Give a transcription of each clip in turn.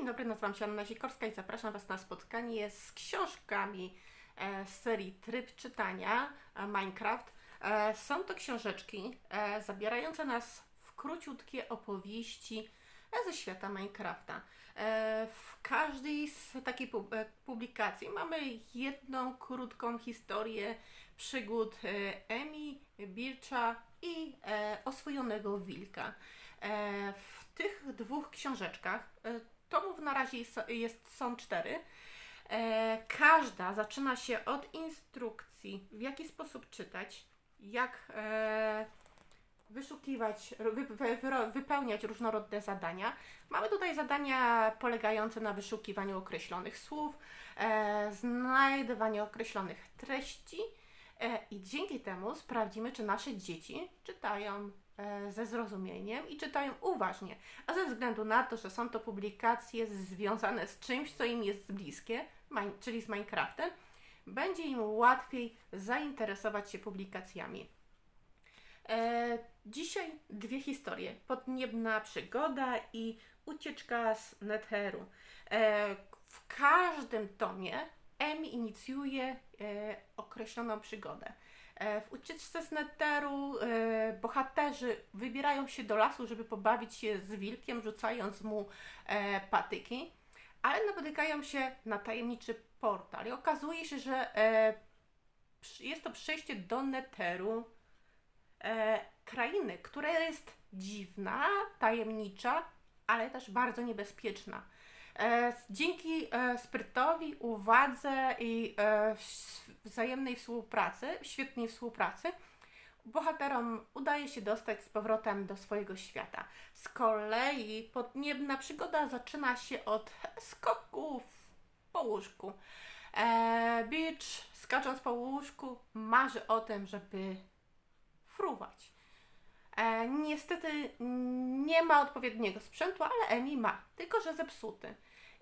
Dzień dobry, nazywam się Anna Sikorska i zapraszam Was na spotkanie z książkami e, z serii Tryb Czytania e, Minecraft. E, Są to książeczki zabierające nas w króciutkie opowieści ze świata Minecrafta. W każdej z takiej pu- publikacji mamy jedną krótką historię przygód Emi, Bircha i oswojonego wilka. W tych dwóch książeczkach, tomów na razie jest, są cztery, e, każda zaczyna się od instrukcji, w jaki sposób czytać, jak e, wyszukiwać, wy, wy, wy, wypełniać różnorodne zadania. Mamy tutaj zadania polegające na wyszukiwaniu określonych słów, e, znajdywaniu określonych treści i dzięki temu sprawdzimy, czy nasze dzieci czytają ze zrozumieniem i czytają uważnie. A ze względu na to, że są to publikacje związane z czymś, co im jest bliskie, czyli z Minecraftem, będzie im łatwiej zainteresować się publikacjami. E, dzisiaj dwie historie. Podniebna przygoda i ucieczka z Netheru. E, w każdym tomie Emi inicjuje e, określoną przygodę. E, w ucieczce z Netheru e, bohaterzy wybierają się do lasu, żeby pobawić się z wilkiem, rzucając mu patyki, ale napotykają się na tajemniczy portal i okazuje się, że jest to przejście do Netheru, e, krainy, która jest dziwna, tajemnicza, ale też bardzo niebezpieczna. E, dzięki e, sprytowi, uwadze i e, wzajemnej współpracy, świetnej współpracy, bohaterom udaje się dostać z powrotem do swojego świata. Z kolei podniebna przygoda zaczyna się od skoków po łóżku. Beach, skacząc po łóżku, marzy o tym, żeby fruwać. Niestety nie ma odpowiedniego sprzętu, ale Emi ma, tylko że zepsuty.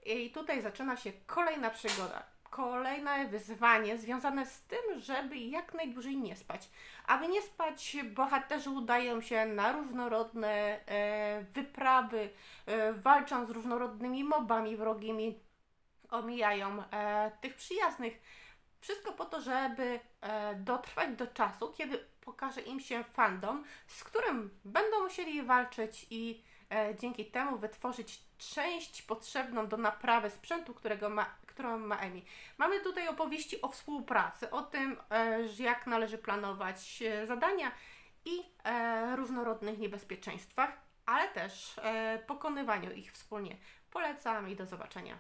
I tutaj zaczyna się kolejna przygoda. Kolejne wyzwanie związane z tym, żeby jak najdłużej nie spać. Aby nie spać, bohaterzy udają się na różnorodne e, wyprawy, e, walczą z różnorodnymi mobami wrogimi, omijają e, tych przyjaznych. Wszystko po to, żeby e, dotrwać do czasu, kiedy pokaże im się fandom, z którym będą musieli walczyć i e, dzięki temu wytworzyć część potrzebną do naprawy sprzętu, którego ma, którą ma Emi. Mamy tutaj opowieści o współpracy, o tym, e, jak należy planować e, zadania i e, różnorodnych niebezpieczeństwach, ale też pokonywaniu ich wspólnie. Polecam i do zobaczenia.